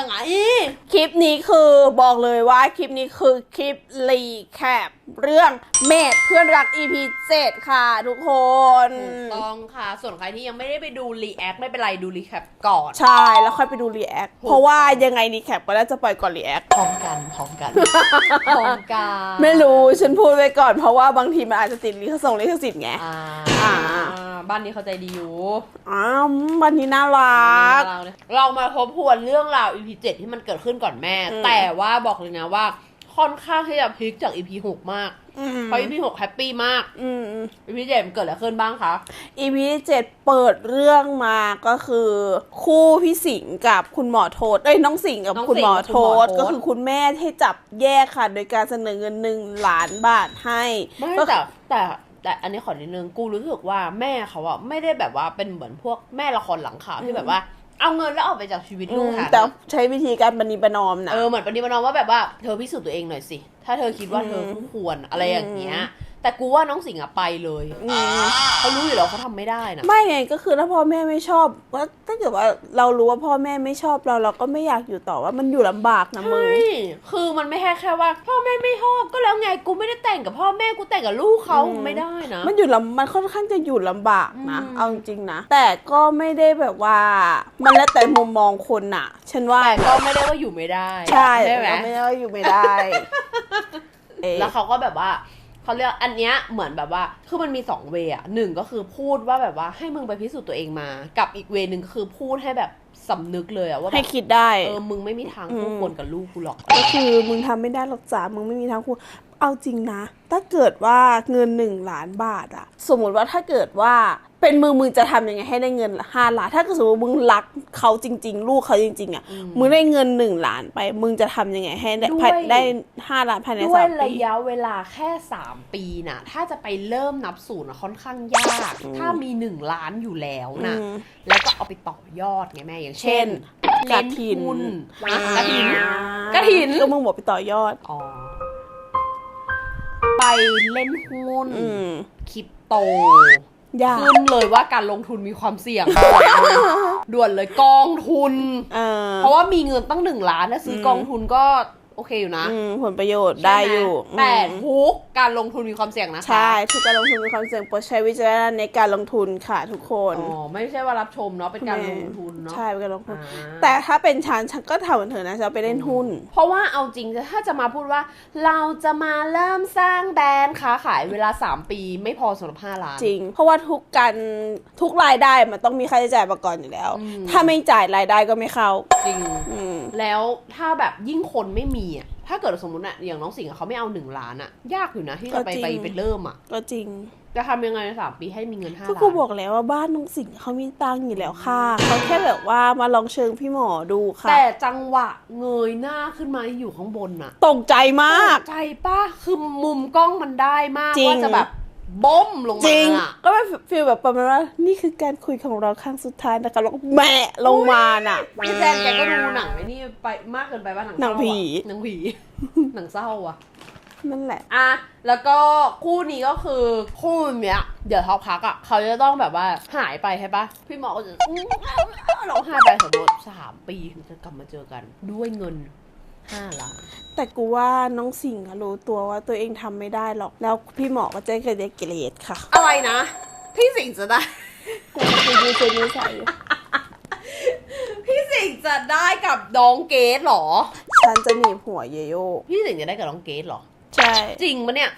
ยังไง คลิปนี้คือบอกเลยว่าคลิปนี้คือคลิปรีแคปเรื่องเมดเพื่อนรัก EP 7ค่ะทุกคนถูกต้องค่ะ ส่วนใครที่ยังไม่ได้ไปดูรีแอคไม่เป็นไรดูรีแคปก่อน ใช่ แล้วค่อยไปดูรีแอคถูกเพราะว่ายังไงรีแคปก็น่าจะปล่อยก่อนรีแอคพร้อมกันพร้อมกันพร้อมกัน ไม่รู้ฉันพูดไว้ก่อนเพราะว่าบางทีมันอาจจะติดลิขส่งลิขสิทธิ์ไงอ่าอ่า บ้านนี้เข้าใจดีอยู่อ้าววันนี้น่ารักเราเนี่ยเรามาทบทวนเรื่องราว EP 7 ที่มันเกิดขึ้นก่อนแม่ อืม แต่ว่าบอกเลยนะว่า ค่อนข้างที่จะพลิกจาก EP 6 มาก อืมเพราะ EP 6แฮปปี้มาก อืม EP 7มันเกิดอะไรขึ้นบ้างคะ EP เจ็ดเปิดเรื่องมาก็คือ คู่พี่สิงห์กับคุณหมอโทษเอ้ยน้องสิงห์กับน้องคุณหมอสิงห์กับโทคุณหมอษโทษ ก็คือคุณแม่ให้จับแยกค่ะ โดยการเสนอเงินหนึ่งล้านบาทให้ ไม่ก็แต่แต่ แต่อันนี้ขอนิดนึงกูรู้สึกว่าแม่เขาอะไม่ได้แบบว่าเป็นเหมือนพวกแม่ละครหลังข่าวที่แบบว่า เอาเงินแล้วออกไปจากชีวิตอืลูกมค่ะ แต่ใช้วิธีการบันีประนอมนะเออเหมือนปฏิบัติน้องว่าแบบว่าเธอพิสูจน์ตัวเองหน่อยสิ ถ้าเธอคิดว่าเธออืมคู่ควรอะไรอย่างเงี้ย แต่กูว่าน้องสิงห์อะไปเลยอืมเขารู้อยู่แล้วเขาทำไม่ได้นะ ไม่ไงก็คือถ้าพ่อแม่ไม่ชอบว่าถ้าเกิดว่าเรารู้ว่าพ่อแม่ไม่ชอบเราเราก็ไม่อยากอยู่ต่อว่ามันอยู่ลำบากนะมึง ใช่คือมันไม่แค่แค่ว่า พ่อแม่ไม่ชอบก็แล้วไงกูไม่ได้แต่งกับพ่อแม่กูแต่งกับลูกเขาอืม ไม่ได้นะ มันอยู่ลำมันค่อนข้างจะอยู่ลำบากนะ อืม เอาจริงๆนะ แต่ก็ไม่ได้แบบว่า มันแล้วแต่มุมมองคนน่ะ ฉันว่าแต่ก็ไม่ได้ว่าอยู่ไม่ได้ใช่ใช่ไหมเราไม่ได้ว่าอยู่ไม่ได้ เอ๊ะแล้วเขาก็แบบว่า เขาเรียกอันเนี้ยเหมือนแบบว่า คือมันมีสองเวย์อะหนึ่งก็คือพูดว่าแบบว่าให้มึงไปพิสูจน์ตัวเองมา กับอีกเวย์หนึ่งคือพูดให้แบบสำนึกเลยอะว่าแบให้บคิดได้ เออ มึงไม่มีทางคู่อืมควรกับลูกกูหรอก ก็คือมึงทำไม่ได้หรอกจ้ามึงไม่มีทางคุณเอาจริงนะ ถ้าเกิดว่าเงินหนึ่งล้านบาทอะสมมติว่าถ้าเกิดว่า เป็นมึงมึงจะทำยังไงให้ได้เงินห้าล้าน ถ้าเกิดสมมติมึงรักเขาจริง ๆ ลูกเขาจริง ๆอะอืมมึงได้เงินหนึ่งล้านไป มึงจะทำยังไงให้ได้ด้วยภายได้ห้าล้านภายในด้วยสามปีระยะเวลาแค่สามปีน่ะ ถ้าจะไปเริ่มนับศูนย์อะค่อนข้างยากอืมถ้ามีหนึ่งล้านอยู่แล้วอืนะมแล้วก็เอาไปต่อยอดไงแม่อย่างเช่เช่นนกระเล่นถินหุ้นอ่ากระถินกระถินก็มึงบอกไปต่อยอดอ๋อไปเล่นหุ้นอืมคริปโต ยาก ขึ้นเลยว่าการลงทุนมีความเสี่ยง ด่วนเลยกองทุน เออ เพราะว่ามีเงินตั้งหนึ่งล้านนะซื้ออมกองทุนก็โอเคอยู่นะอืมผลประโยชน์ได้อยู่ใช่ไหมแต่อืมทุกการลงทุนมีความเสี่ยงนะคะใช่ทุกการลงทุนมีความเสี่ยงโปรดใช้วิจารณญาณในการลงทุนค่ะทุกคนอ๋อไม่ใช่ว่ารับชมเนาะเป็นการลงทุนเนาะใช่เป็นการลงทุน อ่า แต่ถ้าเป็นฉันฉันก็ทำเหมือนเธอนะจะเอาไปเล่นหุ้น เพราะว่าเอาจริงถ้าจะมาพูดว่า เราจะมาเริ่มสร้างแบรนด์ค้าขายเวลา 3 ปีไม่พอสำหรับ5ล้าน จริง เพราะว่าทุกการทุกรายได้มันต้องมีค่าใช้จ่ายมาก่อนอยู่แล้ว อืม ถ้าไม่จ่ายรายได้ก็ไม่เข้าจริง อืม แล้วถ้าแบบยิ่งคนไม่มีอะถ้าเกิดสมมติอะอย่างน้องสิงห์อะเขาไม่เอาหนึ่งล้านอะยากอยู่นะที่จะไปก็จริงไปไปเริ่มอะก็จริง จะทำยังไงในสามปีให้มีเงินห้าก็ล้านกูบอกแล้วว่าบ้านน้องสิงห์เขามีตังค์อยู่แล้วค่ะเขาแค่แบบว่ามาลองเชิงพี่หมอดูค่ะ แต่จังหวะเงยหน้าขึ้นมาอยู่ข้างบนอะตกใจมากตใจป้าคือมุมกล้องมันได้มากจริงว่าจะแบบ บ้มลงจมาริงอะก็เป็นฟีลแบบประมาณว่านี่คือการคุยของเราครั้งสุดท้ายนะคะแล้วก็แหมะลงมาน่ะ พี่แจนแกก็ดูหนังไอ้นี่ไปมากเกินไปป่ะหนังหนังผีเศร้าอะหนังผี หนังเศร้าอะนั่นแหละ อะ แล้วก็คู่นี้ก็คือคู่เนี้ย เดี๋ยวท็อปพักอะ เขาจะต้องแบบว่าหายไปใช่ปะพี่หมอก็จะอื้อร้องไห้ไปสมมติสามปีถึงจะกลับมาเจอกัน ด้วยเงิน ห้าล้านแต่กูว่าน้องสิงห์อะรู้ตัวว่าตัวเองทำไม่ได้หรอก แล้วพี่หมอก็จะเกิดเกลียดค่ะอะไรนะ พี่สิงห์จะได้ กูคือยูเซนิสัยอยู่พี่สิงห์จะได้กับน้องเกดเหรอ ฉันจะหนีบหัวเยโย่พี่สิงห์จะได้กับน้องเกดเหรอ ใช่ จริงปะเนี่ย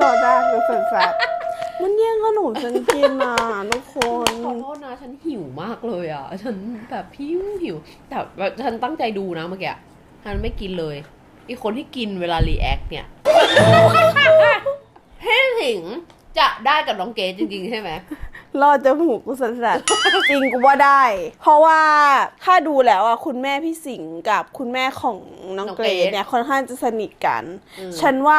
รอได้คือแฟนๆมันแย่งขนมฉันกินอะทุกคนขอโทษนะฉันหิวมากเลยอะ ฉันแบบหิวหิว แต่แบบฉันตั้งใจดูนะเมื่อกี้ ฉันไม่กินเลย อีกคนที่กินเวลารีแอคเนี่ย เฮ้ถิงจะได้กับน้องเกดจริงๆ ใช่ไหม รอดจมูกกูสัสๆจริงกูว่าได้ เพราะว่าถ้าดูแล้วอะคุณแม่พี่สิงห์กับคุณแม่ของน้องน้องเกเกรรดดเนี่ยค่อนข้างจะสนิทกัน อืม ฉันว่า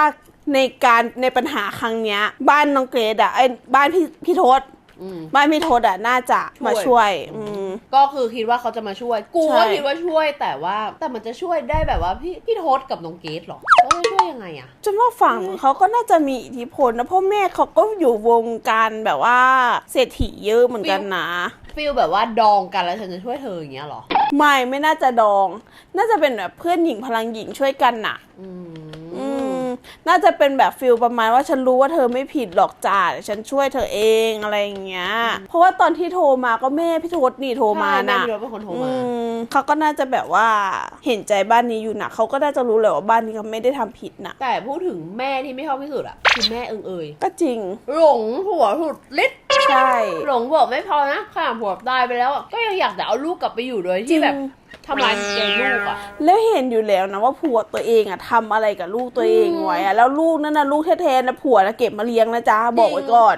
ในการในปัญหาครั้งเนี้ย บ้านน้องเกรดอะไอ้ยบ้านพี่พี่ทศ อืมบ้านพี่ทศอะน่าจะมาช่วย อืมก็คือคิดว่าเขาจะมาช่วย กูใช่ก็คิดว่าช่วยแต่ว่า แต่มันจะช่วยได้แบบว่าพี่พี่โทษกับน้องเกดเหรอเขาจะช่วยยังไงอะจนว่าฝั่งเขาก็น่าจะมีอิทธิพลนะเพราะแม่เขาก็อยู่วงการแบบว่าเศรษฐีเยอะเหมือนกันนะฟิลแบบว่าดองกันแล้วฉันจะช่วยเธออย่างเงี้ยเหรอ ไม่ไม่น่าจะดอง น่าจะเป็นแบบเพื่อนหญิงพลังหญิงช่วยกันน่ะ อือืมม น่าจะเป็นแบบฟิลประมาณว่าฉันรู้ว่าเธอไม่ผิดหรอกจ้าเดี๋ยวฉันช่วยเธอเองอะไรอย่างเงี้ย เพราะว่าตอนที่โทรมาก็แม่พี่ทศนี่โทรมาใช่แม่น่ะพี่รถเป็นคนโทรอืมามเขาก็น่าจะแบบว่าเห็นใจบ้านนี้อยู่นะเขาก็น่าจะรู้แหละว่าบ้านนี้เขาไม่ได้ทำผิดนะแต่พูดถึงแม่ที่ไม่ชอบที่สุดอะคือแม่เอิงเอยก็จริง หลงผัวสุดฤทธิ์ใช่หลงผัวไม่พอนะขนาดผัวตายไปแล้วอะก็ยังอยากจะเอาลูกกลับไปอยู่โดยจริที่งแบบ ทำร้ายจิตใจลูกอะแล้วเห็นอยู่แล้วนะว่าผัวตัวเองอะทำอะไรกับลูกตัวเองไว้อะแล้วลูกนั่นนะลูกแท้ๆนะผัวนะเก็บมาเลี้ยงนะจ๊ะบอกไว้ก่อน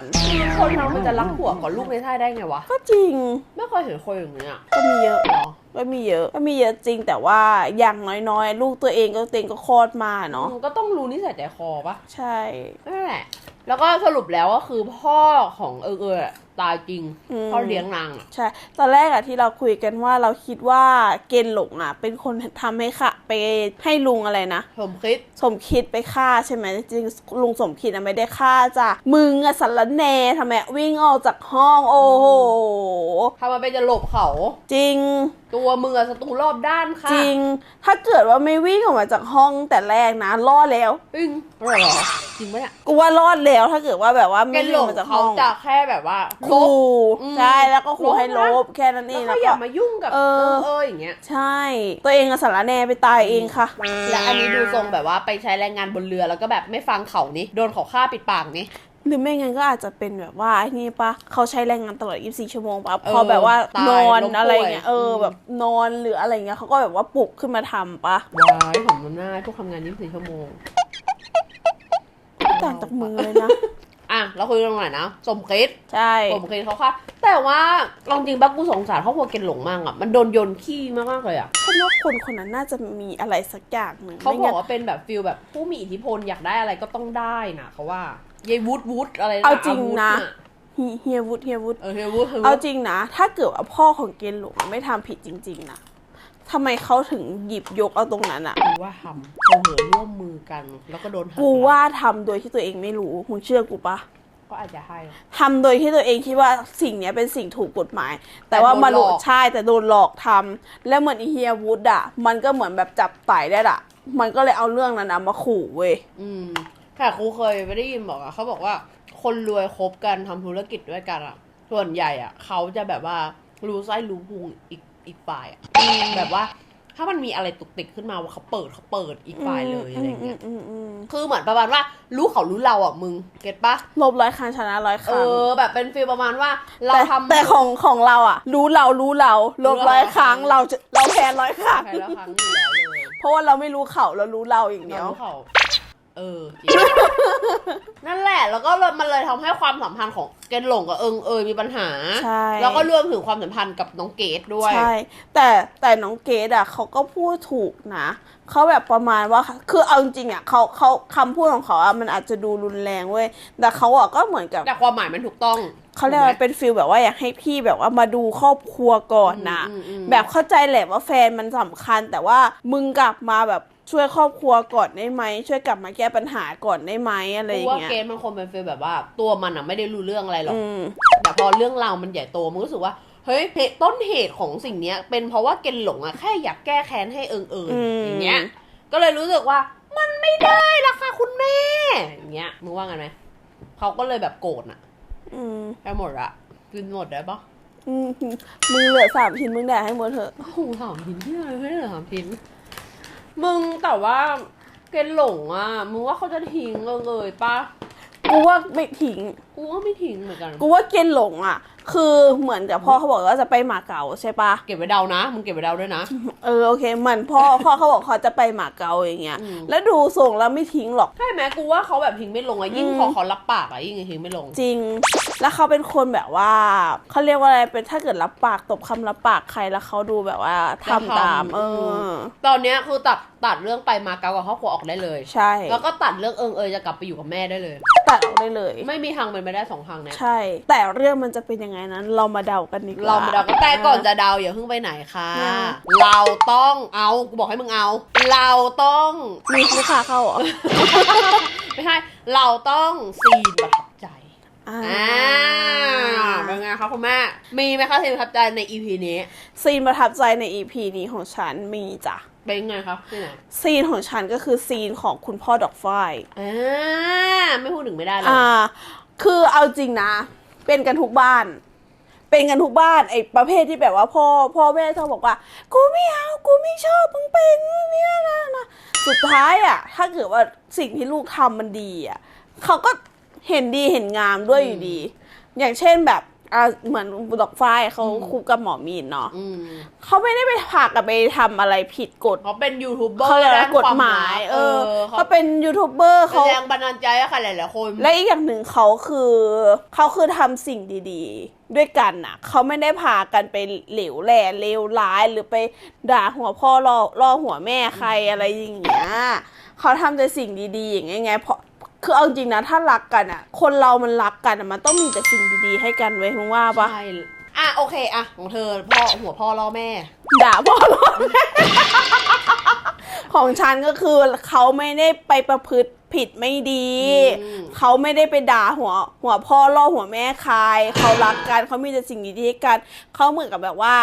คนเรามันจะรักผัวก่อนลูกในท่ายได้ไงวะ ก็จริงไม่เคยเห็นคนอย่างเงี้ยก็มีเยอะหรอก็มีเยอะก็มีเยอะจริงแต่ว่าอย่างน้อยๆ ลูกตัวเองก็ตัวเองก็คลอดมาเนาะมึงก็ต้องรู้นิสัยใจคอปะใช่นั่นแหละแล้วก็สรุปแล้วก็คือพ่อของเอิงเอยอะ ตายจริงอืมพ่อเลี้ยงนางอะใช่ ตอนแรกอะที่เราคุยกันว่าเราคิดว่าเกณฑ์หลงอะเป็นคนทำให้ค่ะไปให้ลุงอะไรนะผมคิดสมคิดไปฆ่าใช่ไหมจริงๆลุงสมคิดอะไม่ได้ฆ่าจ้ะมึงอะสารแหนทำไมวิ่งออกจากห้อง โอ้โหทำมาเป็นจะหลบเขา จริง ตัวมือศัตรูรอบด้านค่ะจริง ถ้าเกิดว่าไม่วิ่งออกมาจากห้องแต่แรกนะรอดแล้วอึ้งเหรอจริงปะเนี่ยกูว่ารอดแล้วถ้าเกิดว่าแบบว่าแกไม่หวิ่ลงออกงมาจากห้เขาองจะแค่แบบว่าครูอืมใช่แล้วก็ครูลบนะให้ลบแค่นั้นเอแล้วงก็แล้วอย่าก็มายุ่งกับเอเอออเอออย่างเงี้ยใช่ ตัวเองอะสารแหนไปตายเองค่ะ และอันนี้ดูทรงแบบว่าไปใช้แรงงานบนเรือแล้วก็แบบไม่ฟังเขานี่โดนเขาฆ่าปิดปากนี่ หรือไม่งั้นก็อาจจะเป็นแบบว่าไอ้นี่ปะเขาใช้แรงงานตลอด 24 ชั่วโมงปะเออพอแบบว่าตายนอนล้มป่วยอะไรเงี้ยเอออมแบบนอนหรืออะไรเงี้ยเขาก็แบบว่าปลุกขึ้นมาทำปะว้ายผมมันหน้าพวกทำงาน 24 ชั่วโมงไม่ต่างจากมึงเลยนะอะเราคุยกันตรงไหนนะสมคิดใช่ผมคิดเขาค่ะ แต่ว่าลองจริงบ้ากูสงสารครอบครัวเกณฑ์หลงมากอะมันโดนโยนขี้มากๆเลยอะฉันว่าคนคนนั้นน่าจะมีอะไรสักอย่างหนึ่งเขาไม่บองั้กนว่าเป็นแบบฟิลแบบผู้มีอิทธิพลอยากได้อะไรก็ต้องได้นะเขาว่า ยายวุฒวุฒอะไรนะเอาจริงวุธนะ เฮีเฮียวุฒเฮียวุฒเออเฮียวุฒเฮียวุเอาฒจริงนะ ถ้าเกิดว่าพ่อของเกณฑ์หลงไม่ทำผิดจริง ๆนะทำไมเขาถึงหยิบยกเอาตรงนั้นอะกูว่าทำเขาเหอร่วมมือกัน แล้วก็โดนหักูว่าทำโดยที่ตัวเองไม่รู้มึงเชื่อกูปะก็อาจจะให้ทำโดยที่ตัวเองคิดว่าสิ่งเนี้ยเป็นสิ่งถูกกฎหมาย แต่ว่าแต่โดนมาหลหลอกใช่แต่โดนหลอกทำแล้วเหมือนอีเฮียวูดอะมันก็เหมือนแบบจับไต่ได้ละมันก็เลยเอาเรื่องนั้นนะมาขู่เว้ยอืม ค่ะครูเคยไม่ได้ยินบอกอะเขาบอกว่า คนรวยคบกันทำธุรกิจด้วยกันอะส่วนใหญ่อะเขาจะแบบว่ารู้ไส้รู้พุงอีกอีกฝ่ายอะแบบว่า ถ้ามันมีอะไรตุกติกขึ้นมาว่าเขาเปิดเขาเปิดอีกฝ่ายเลยอะไรเงี้ยอืมอืมอืมคือเหมือนประมาณว่า รู้เขารู้เราอะมึง เก็ตปะลบร้อยครั้งชนะร้อยคเอรั้งอแบบเป็นฟีลประมาณว่า เราแต่ทำแต่ของของเราอะรู้เรารู้เราลบร้อยครั้งเราจะเราแพ้ร้อยครั้งใครแล้วครั้งอยู่แล้วเลยเพราะว่าเราไม่รู้เขาเรารู้เราอย่างเดียวเรารู้เขาเออจริง นั่นแหละ แล้วก็เลยมันเลยทำให้ความสัมพันธ์ของเกนหลงกับเอิงเอยมีปัญหา ใช่ แล้วก็รวมถึงความสัมพันธ์กับน้องเกดด้วย ใช่ แต่แต่น้องเกดอะเขาก็พูดถูกนะ เขาแบบประมาณว่าคือเอาจริงๆอะเขาเขาคำพูดของเขาอะมันอาจจะดูรุนแรงเว้ยแต่เขาอะก็เหมือนกับ แต่ความหมายมันถูกต้อง เขาเรียกว่าเป็นฟิลแบบว่าอยากให้พี่แบบว่ามาดูครอบครัวก่อนนะอืมอืมอืมแบบเข้าใจแหละว่าแฟนมันสำคัญ แต่ว่ามึงกลับมาแบบช่วยครอบครัวก่อนได้ไหมช่วยกลับมาแก้ปัญหาก่อนได้ไหมอะไรอกูย่างว่าเงี้ยเกดมันคงเป็นฟีลแบบว่า ตัวมันอะไม่ได้รู้เรื่องอะไรหรอกอืมแต่พอเรื่องราวมันใหญ่โตมันรู้สึกว่าเฮ้ยเหตุต้นเหตุของสิ่งเนี้ย เป็นเพราะว่าเกนหลงอะแค่อยากแก้แค้นให้เอิงเอิงอืมอย่างเงี้ย ก็เลยรู้สึกว่ามันไม่ได้ละค่ะคุณแม่อย่างเงี้ยมึงว่าไงไหมเขาก็เลยแบบโกรธอะ อืมไปหมดอะกินหมดได้ปะอืมมึงเหลือสามชิ้นมึงแดกให้หมดเถอะ โอ้โหสามพินที่อะไรไม่ได้เหลือสามพินมึงแต่ว่าเกนหลงอะ มึงว่าเขาจะทิ้งเอิงเอยปะกูว่าไม่ทิ้ง กูว่าไม่ทิ้งเหมือนกัน กูว่าเกณฑ์หลงอะ คือเหมือนกับพ่อเขาบอกว่าจะไปหมาเก๊าใช่ปะเก็บไว้เดานะมึงเก็บไว้เดาด้วยนะ เออโอเคเหมือนพ่อพ่อเขาบอกเขาจะไปหมาเก๊าอย่างเงี้ย อืม แล้วดูส่งแล้วไม่ทิ้งหรอก ใช่ไหมกูว่าเขาแบบทิ้งไม่ลงอะยิ่งอืมพอเขารับปากอะยิ่งทิ้งไม่ลง จริง แล้วเขาเป็นคนแบบว่าเขาเรียกว่าอะไรเป็นถ้าเกิดรับปากตบคำรับปากใครแล้วเขาดูแบบว่าทำตาม เออตอนเนี้ยคือตัดตัดเรื่องไปมาเก๊ากับครอบครัวออกได้เลย ใช่แล้วก็ตัดเรื่องเอิงเอยจะกลับไปอยู่กับแม่ได้เลย ตัดออกได้เลย ไม่มีทางเป็นไปได้สองทางเนี้ยใช่ แต่เรื่องมันจะเป็นยังไงนั้น เรามาเดากันดีกว่าเรามาเดากันแต่ก่อนจะเดาอย่าเพิ่งไปไหนค่ะยังเราต้องเอากูบอกให้มึงเอา เราต้องมีลูกค้าเข้าเหรอไม่ใช่เราต้องซีนประทับใจออ่าอ่าเป็นไงคะคุณแม่ มีไหมคะที่ประทับใจใน EP นี้ ซีนประทับใจใน EP นี้ของฉันมีจ้ะเป็นไงคะที่ไหนซีนของฉันก็คือซีนของคุณพ่อดอกฝ้ายอ่าไม่พูดถึงไม่ได้เลยอ่า คือเอาจริงนะ เป็นกันทุกบ้าน เป็นกันทุกบ้านไอ้ประเภทที่แบบว่าพ่อพ่อแม่ชอบบอกว่า กูไม่เอากูไม่ชอบมึงเป็นเนี่ยนะนะสุดท้ายอะถ้าเกิดว่าสิ่งที่ลูกทำมันดีอะเขาก็เห็นดีเห็นงามด้วยอยู่ดี อย่างเช่นแบบ อ่าเหมือนดอกฝ้ายเขาคุกกับหมอมีนเนาะอืมเขาไม่ได้ไปผากกับไปทำอะไรผิดกฎเขาเป็นยูทูบเบอร์เขาเรียกอะไรด้นกฎควหมายรักเออเขาเขาเป็นยูทูบเบอร์เป็นเขาแรงบันดาลใจให้ใครหลายๆคน และอีกอย่างหนึ่งเขาคือเขาคือทำสิ่งดีๆ ด้วยกันน่ะเขาไม่ได้พากันไปเหลวแหล่เลวร้ายหรือไปด่าหัวพ่อล่อล่อหัวแม่ใครอะไรอย่างเงี้ยเขาทำแต่สิ่งดีๆอย่างเงี้ยไงเพราะ คือเอาจริงนะถ้ารักกันอะคนเรามันรักกันอะมันต้องมีแต่สิ่งดีๆให้กันไว้มึงว่าปะใช่อะโอเคอะของเธอพ่อหัวพ่อล่อแม่ ด่าพ่อล่อแม่ของฉันก็คือเขาไม่ได้ไปประพฤติผิดไม่ดี อืม เขาไม่ได้ไปด่าหัว หัวพ่อล่อหัวแม่ใครเขารักกันเขามีแต่สิ่งดีๆให้กันเขาเหมือนกับแบบว่า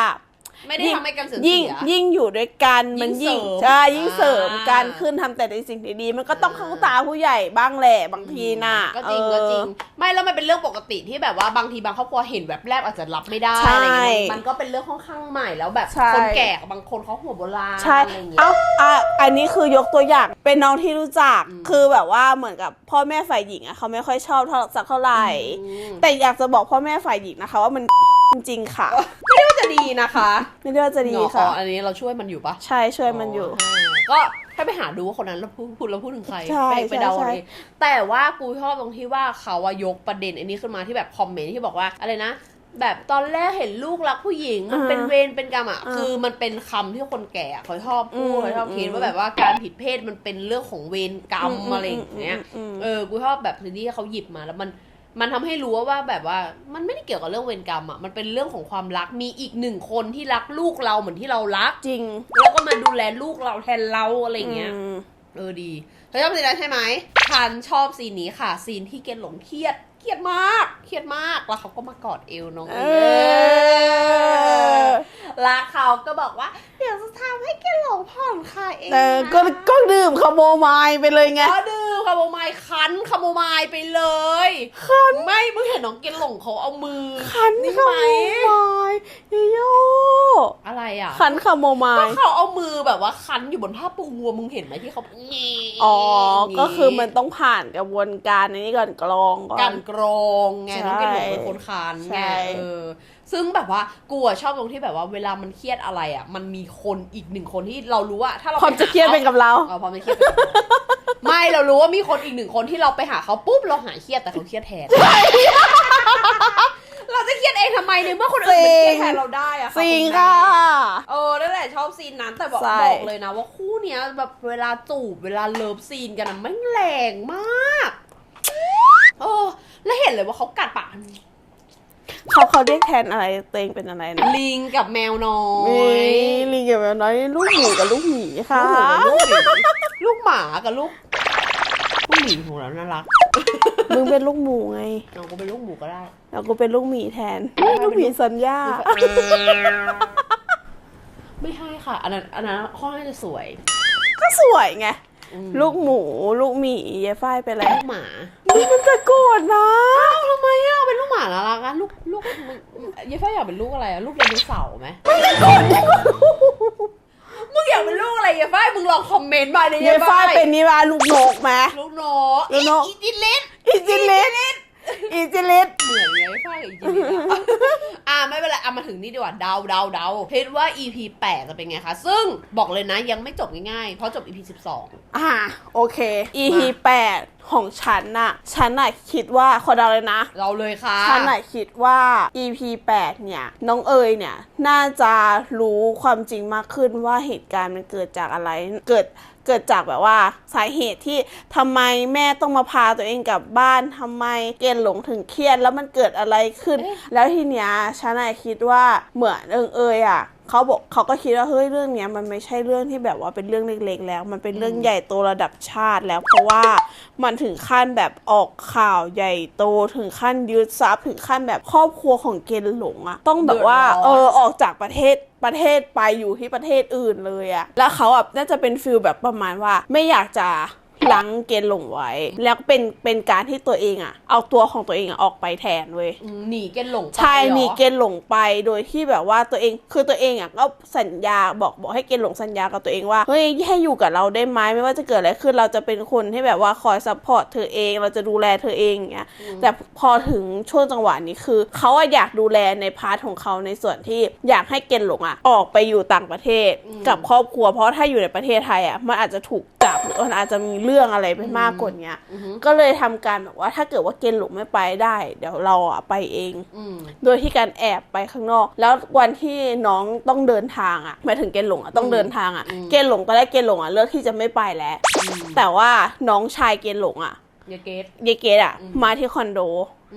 ไม่ได้ทำให้กันเสื่อมยิ่งเสียยิ่งอยู่ด้วยกันมันยิ่งยิ่งเสริมใช่ยิ่งเสริมกันอ่าขึ้นทำแต่ในสิ่งดีๆมันก็ต้องเข้าตาผู้ใหญ่บ้างแหละบางทีน่ะก็จริงเออก็จริง ไม่แล้วมันเป็นเรื่องปกติที่แบบว่าบางทีบางครอบครัวเห็นแบบแรกอาจจะรับไม่ได้ใช่อะไรเงี้ยมันก็เป็นเรื่องค่อนข้างใหม่แล้วแบบใช่คนแก่กับบางคนเขาหัวโบราณใช่อะไรเงี้ยเอ้าอะอันนี้คือยกตัวอย่างเป็นน้องที่รู้จักอืมคือแบบว่าเหมือนกับพ่อแม่ฝ่ายหญิงอะเขาไม่ค่อยชอบเท่าสักเท่าไหร่อืมแต่อยากจะบอกพ่อแม่ฝ่ายหญิงนะคะว่ามัน จริงๆค่ะ ไม่ได้ว่าจะดีนะคะไม่ได้ว่าจะดีเนาะค่ะ อ๋ออันนี้เราช่วยมันอยู่ปะใช่ช่วยมันอยู่ ก็ถ้าไปหาดูว่าคนนั้นเราพูดพูดเราพูดถึงใครใช่ไปไปเดาใช่ เอาเองแต่ว่ากูชอบตรงที่ว่าเขาอะยกประเด็นอันนี้ขึ้นมาที่แบบคอมเมนต์ที่บอกว่าอะไรนะ แบบตอนแรกเห็นลูกรักผู้หญิง มันเป็นเวรเป็นกรรมอะอ่าคือมันเป็นคำที่คนแก่อะเขาชอบพูดอืมเขาชอบคิดอืมว่าแบบว่าการผิดเพศมันเป็นเรื่องของเวรกรรมอืมอะไรอย่างเงี้ยอืมอืมเออกูชอบแบบสิ่งที่เขาหยิบมาแล้วมัน มันทำให้รู้ว่าแบบว่า มันไม่ได้เกี่ยวกับเรื่องเวรกรรมอะมันเป็นเรื่องของความรักมีอีกหนึ่งคนที่รักลูกเราเหมือนที่เรารักจริง แล้วก็มาดูแลลูกเราแทนเราอะไรอย่างเงี้ยอืมเออดีเธอชอบซีนนั้นใช่ไหมฉันชอบซีนนี้ค่ะ ซีนที่เกณฑ์หลงเครียดเครียดมากเครียดมากแล้วเขาก็มากอดเอวน้องเอเออแล้วเขาก็บอกว่าเดี๋ยวจะทำให้เกณฑ์หลงผ่อนคลายเองเออก็ก็ดื่มขโมไมล์ไปเลยไง ก็ดื่มคาโมไมล์คันคาโมไมล์ไปเลยคันไม่มึงเห็นน้องเกณฑ์หลงเขาเอามือขันนี่ขไหมโมไมล์โยอะไรอะขันขโมไมก็ล์เขาเอามือแบบว่าคันอยู่บนผ้าปูวัวมึงเห็นไหมที่เขาอ๋อก็คือมันต้องผ่านกระบวนการในนี้ก่อนกรองก่อนการกรองไงใช่น้องเกดหลงเป็นคนคันใช่ไงเออ ซึ่งแบบว่ากูอะชอบตรงที่แบบว่าเวลามันเครียดอะไรอะ มันมีคนอีกหนึ่งคนที่เรารู้ว่าถ้าเราพร้อมจะเครียดไปกับเราเออพร้อมจะเครียดไปกับเราไม่เรารู้ว่ามีคนอีกหนึ่งคนที่เราไปหาเขาปุ๊บเราหายเครียดแต่เขาเครียดแทนเราจะเครียดเองทำไมในเมื่อคนอื่นมันเครียดแทนเราได้อะจริงณแม่ค่ะเออนั่นแหละชอบซีนนั้นแต่บอกใช่บอกเลยนะว่าคู่เนี้ยแบบเวลาจูบเวลาเลิฟซีนกันอะไม่งแรงมากเออแล้วเห็นเลยว่าเขากัดปาก เขาเขาเรียกแทนอะไรตัวเองเป็นอะไรนะลิงกับแมวน้อนี่ยลิงกับแมวน้อยลูกหมูกับลูกหมีค่ะลูกหมูกับลูกหมีลูกหมากับลูกลูกหมีของเราน่ารักมึงเป็นลูกหมูไงเราก็เป็นลูกหมูก็ได้ แล้วกูเป็นลูกหมีแทนลูกหมีสัญญาไม่ใช่ค่ะ อันนั้นอันนั้นค่อนข้างจะสวย ก็สวยไงอืม ลูกหมู ลูกหมียายฝ้ายไปแล้วลูกหมามันจะโกรธนะทำไมอะเป็นลูกหมาน่ารักอะลูกลูกมึงยายฟ้าอยากเป็นลูกอะไรอะลูกไดโนเสาร์ไหมมึงอยากเป็นลูกอะไรยายฝ้ายมึงลองคอมเมนต์มาในยายฝ้ายเป็นนี่ว่าลูกนกไหมลูกนกลูกนกอีจิลิสอีจิลิส อีจิลิตเหมือนยายฝ้ายกับอีจิลิสอะอะไม่เป็นไรเอามาถึงนี่ดีกว่าเดาเดาเดาคิดว่า EP 8 จะเป็นไงคะ ซึ่งบอกเลยนะยังไม่จบง่ายๆ เพราะจบ EP 12 อ่าโอเค EP แปด ของฉันน่ะ ฉันน่ะคิดว่าคนเราเลยนะ เราเลยค่ะ ฉันน่ะคิดว่า EP 8 เนี่ย น้องเอ๋ยเนี่ย น่าจะรู้ความจริงมากขึ้นว่าเหตุการณ์มันเกิดจากอะไร เกิดเกิดจากแบบว่าสาเหตุที่ทำไมแม่ต้องมาพาตัวเองกลับบ้านทำไมเกณฑ์หลงถึงเครียดแล้วมันเกิดอะไรขึ้นเอ๊ะแล้วทีเนี้ยฉันน่ะคิดว่าเหมือนเอิงเอยอะ เขาบอกเขาก็คิดว่าเฮ้ยเรื่องเนี้ยมันไม่ใช่เรื่องที่แบบว่าเป็นเรื่องเล็กๆแล้ว มันเป็นเรื่องใหญ่โตระดับชาติแล้ว เพราะว่ามันถึงขั้นแบบออกข่าวใหญ่โตถึงขั้นยึดทรัพย์ถึงขั้นแบบครอบครัวของเกณฑ์หลงอะต้องแบบว่าเดือดร้อนเออออกจากประเทศประเทศไปอยู่ที่ประเทศอื่นเลยอะแล้วเขาแบบน่าจะเป็นฟิลแบบประมาณว่าไม่อยากจะ ลังเกณฑ์หลงไว้ แล้วเป็นเป็นการที่ตัวเองอะเอาตัวของตัวเองอะออกไปแทนเว้ยอืมหนีเกณฑ์หลงไปใช่เหรอหนีเกณฑ์หลงไปโดยที่แบบว่าตัวเองคือตัวเองอะก็สัญญาบอกบอกให้เกณฑ์หลงสัญญากับตัวเองว่าเฮ้ยให้อยู่กับเราได้ไหมไม่ว่าจะเกิดอะไรขึ้นเราจะเป็นคนที่แบบว่าคอยซัพพอร์ตเธอเองเราจะดูแลเธอเองอย่างเงี้ยแต่พอถึงช่วงจังหวะนี้คือเขาอะอยากดูแลในพาร์ทของเขาในส่วนที่อยากให้เกณฑ์หลงอะออกไปอยู่ต่างประเทศกับครอบครัว เพราะถ้าอยู่ในประเทศไทยอะมันอาจจะถูก จับหรือมันอาจจะมีเรื่องอะไรไปมากกว่านี้ก็เลยทำการแบบว่าถ้าเกิดว่าเกณฑ์หลงไม่ไปได้ เดี๋ยวเราอะไปเองอืมโดยที่การแอบไปข้างนอก แล้ววันที่น้องต้องเดินทางอะ่ะหมายถึงเกณฑ์หลงอะ่ะต้องเดินทางอะ่ะเกณฑ์หลงตอนแรกเกณฑ์หลงอะ่ะเลือกที่จะไม่ไปแล้ว แต่ว่าน้องชายเกณฑ์หลงอะ่ะอย่าเกตเยเกตอะ่ะ มาที่คอนโด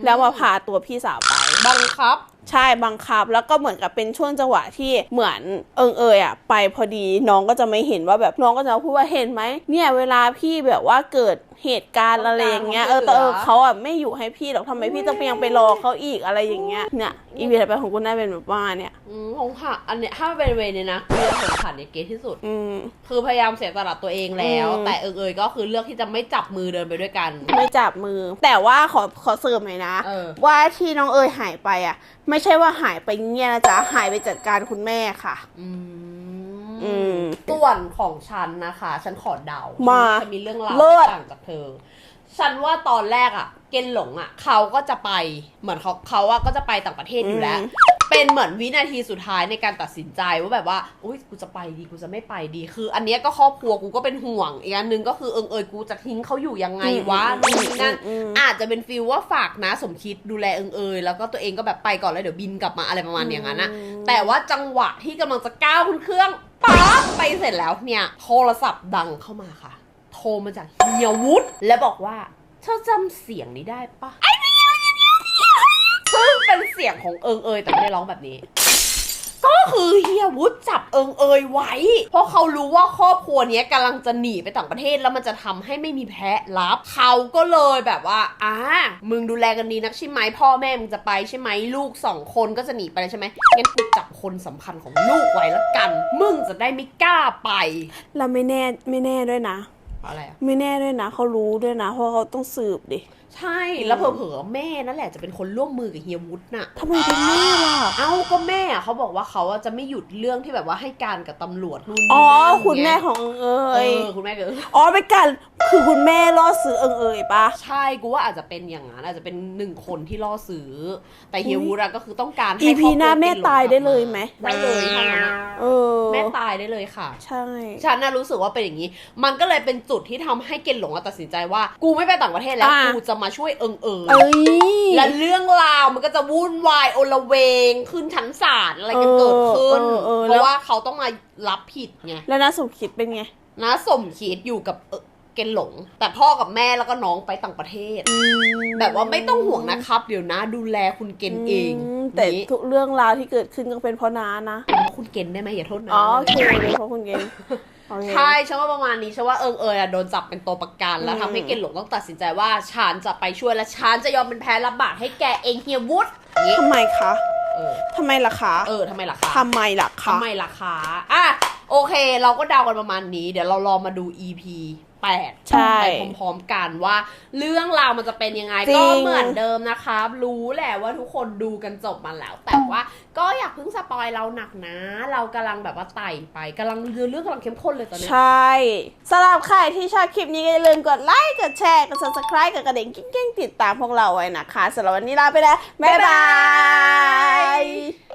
แล้วมาพาตัวพี่สาวไปบังคับ ใช่บังคับแล้วก็เหมือนกับเป็นช่วงจังหวะที่เหมือนเอิงเอยอะไปพอดีน้องก็จะไม่เห็นว่าแบบน้องก็จะพูดว่าเห็นไหมเนี่ยเวลาพี่แบบว่าเกิด เหตุการณ์อะไรอย่างเงี้ยเออแต่เออเขาอะไม่อยู่ให้พี่หรอกทำไมพี่ต้องไปยังไปรอเขาอีกอะไรอย่างเงี้ยเนี่ยอีพีถัดไปของคุณน่าเป็นแบบว่าเนี่ยอืมผงผ่าอันเนี้ยถ้าเป็นเวเนี่ยนะกูจะผงผ่านในเกตที่สุด อืม คือพยายามเสียสละตัวเองแล้ว อืม แต่เอิงเอยก็คือเลือกที่จะไม่จับมือเดินไปด้วยกัน ไม่จับมือ แต่ว่าขอขอเสริมหน่อยนะ เออ ว่าที่น้องเอยหายไปอะ ไม่ใช่ว่าหายไปเงี้ยนะจ๊ะหายไปจัดการคุณแม่ค่ะ อืม อืม ส่วนของฉันนะคะ ฉันขอเดามาจะมีเรื่องราวเลิศที่ต่างจากเธอ ฉันว่าตอนแรกอะเกณฑ์หลงอะเขาก็จะไปเหมือนเขาเขาอะก็จะไปต่างประเทศอยู่แล้ว เป็นเหมือนวินาทีสุดท้ายในการตัดสินใจว่าแบบว่า อุ้ยกูจะไปดีกูจะไม่ไปดี คือ อันเนี้ยก็ครอบครัวกูก็เป็นห่วง อีกอันหนึ่งก็คือเอิงเอยกูจะทิ้งเขาอยู่ยังไงวะอืนู่นมนี่นั่น อืม อาจจะเป็นฟิลว่าฝากนะสมคิดดูแลเอิงเอยแล้วก็ตัวเองก็แบบไปก่อนแล้วเดี๋ยวบินกลับมาอะไรประมาณอย่างนั้นอะแต่ว่าจังหวะที่กำลังจะก้าวขึ้นเครื่อง ป๊าบไปเสร็จแล้วเนี่ย โทรศัพท์ดังเข้ามาค่ะ โทรมาจากเฮียวุฒและบอกว่าเธอจำเสียงนี้ได้ปะซึ่งเป็นเสียงของเอิงเอยแต่ไม่ได้ร้องแบบนี้ ก็คือเฮียวุฒจับเอิงเอยไว้ เพราะเขารู้ว่าครอบครัวเนี้ยกำลังจะหนีไปต่างประเทศแล้วมันจะทำให้ไม่มีแพ้รับ เขาก็เลยแบบว่าอ่ามึงดูแลกันดีนักใช่ไหมพ่อแม่มึงจะไปใช่ไหมลูกสองคนก็จะหนีไปใช่ไหมงั้นกูจับคนสำคัญของลูกไว้แล้วกัน มึงจะได้ไม่กล้าไป แล้วไม่แน่ไม่แน่ด้วยนะ อะไรอะไม่แน่ด้วยนะเขารู้ด้วยนะ เพราะเขาต้องสืบดิ ใช่แล้วเผลอๆแม่นั่นแหละจะเป็นคนร่วมมือกับเฮียวุฒน่ะทำไมเป็นแม่ล่ะ เอ้าก็แม่อะเขาบอกว่าเขาอะจะไม่หยุดเรื่องที่แบบว่าให้การกับตำรวจนู่นนี่อ๋อ นั่นคุณแม่ไงของเอิงเอเอยอคุณแม่ก็อ๋อเป็นการคือคุณแม่ล่อซื้อเอิงเอยปะ ใช่กูว่าอาจจะเป็นอย่างนั้นอาจจะเป็นหนึ่งคนที่ล่อซื้อ แต่เฮียวูดอะก็คือต้องการให้อีพีหน้าครอบครัวแม่ตายได้เลยไหม ได้เลยถ้างั้นอะเออแม่ตายได้เลยค่ะ ใช่ ฉันน่ะรู้สึกว่าเป็นอย่างนี้ มันก็เลยเป็นจุดที่ทำให้เกณฑ์หลงอะตัดสินใจว่า กูไม่ไปต่างประเทศแล้วอะกูจะมาช่วยเอิงเอิงเอ้ยและเรื่องราวมันก็จะวุ่นวายโอลเวงขึ้นชั้นศาลอะไรกันเกิดขึ้นเออเออเออเพแล้วราะว่าเขาต้องมารับผิดไงแล้วน่าสมคิดเป็นไงนะสมคิดอยู่กับเอ่อเกณฑ์หลง แต่พ่อกับแม่แล้วก็น้องไปต่างประเทศ แบบว่าไม่ต้องห่วงนะครับ เดี๋ยวนะ ดูแลคุณเกณฑ์เองมแต่นี้ทุกเรื่องราวที่เกิดขึ้นก็เป็นเพราะน้านะคุณเกณฑ์ได้ไหมอย่าโทษนะอ๋อโอเคเป็นเพราะคุณเกณฑ์โอเค ใช่ฉันว่าประมาณนี้ฉันว่าเอิงเอยอะโดนจับเป็นตัวประกัน แล้วอืมทำให้เกณฑ์หลงต้องตัดสินใจว่าฉันจะไปช่วยและฉันจะยอมเป็นแพ้รับบาปให้แกเองเฮียวุฒอย่างนี้ทำไมคะเออทำไมล่ะคะ เออทำไมล่ะคะทำไมล่ะคะทำไมล่ะคะอะโอเค เราก็เดากันประมาณนี้ เดี๋ยวเรารอมาดู EP 8ใช่ ไปพร้อมๆกันว่า เรื่องราวมันจะเป็นยังไง จริก็ง เหมือนเดิมนะครับรู้แหละว่าทุกคนดูกันจบมาแล้ว แต่ว่าก็อยากเพิ่งสปอยเราหนักนะ เรากำลังแบบว่าไต่ไปกำลังเรื่องกำลังเข้มข้นเลยตอนเนี้ย ใช่สำหรับใครที่ชอบคลิปนี้ก็อย่าลืมกดไลค์กดแชร์กด subscribe กดกระดิ่งกิ้งๆติดตามพวกเราไว้นะคะสำหรับวันนี้ลาไปแล้ว บ๊ายบาย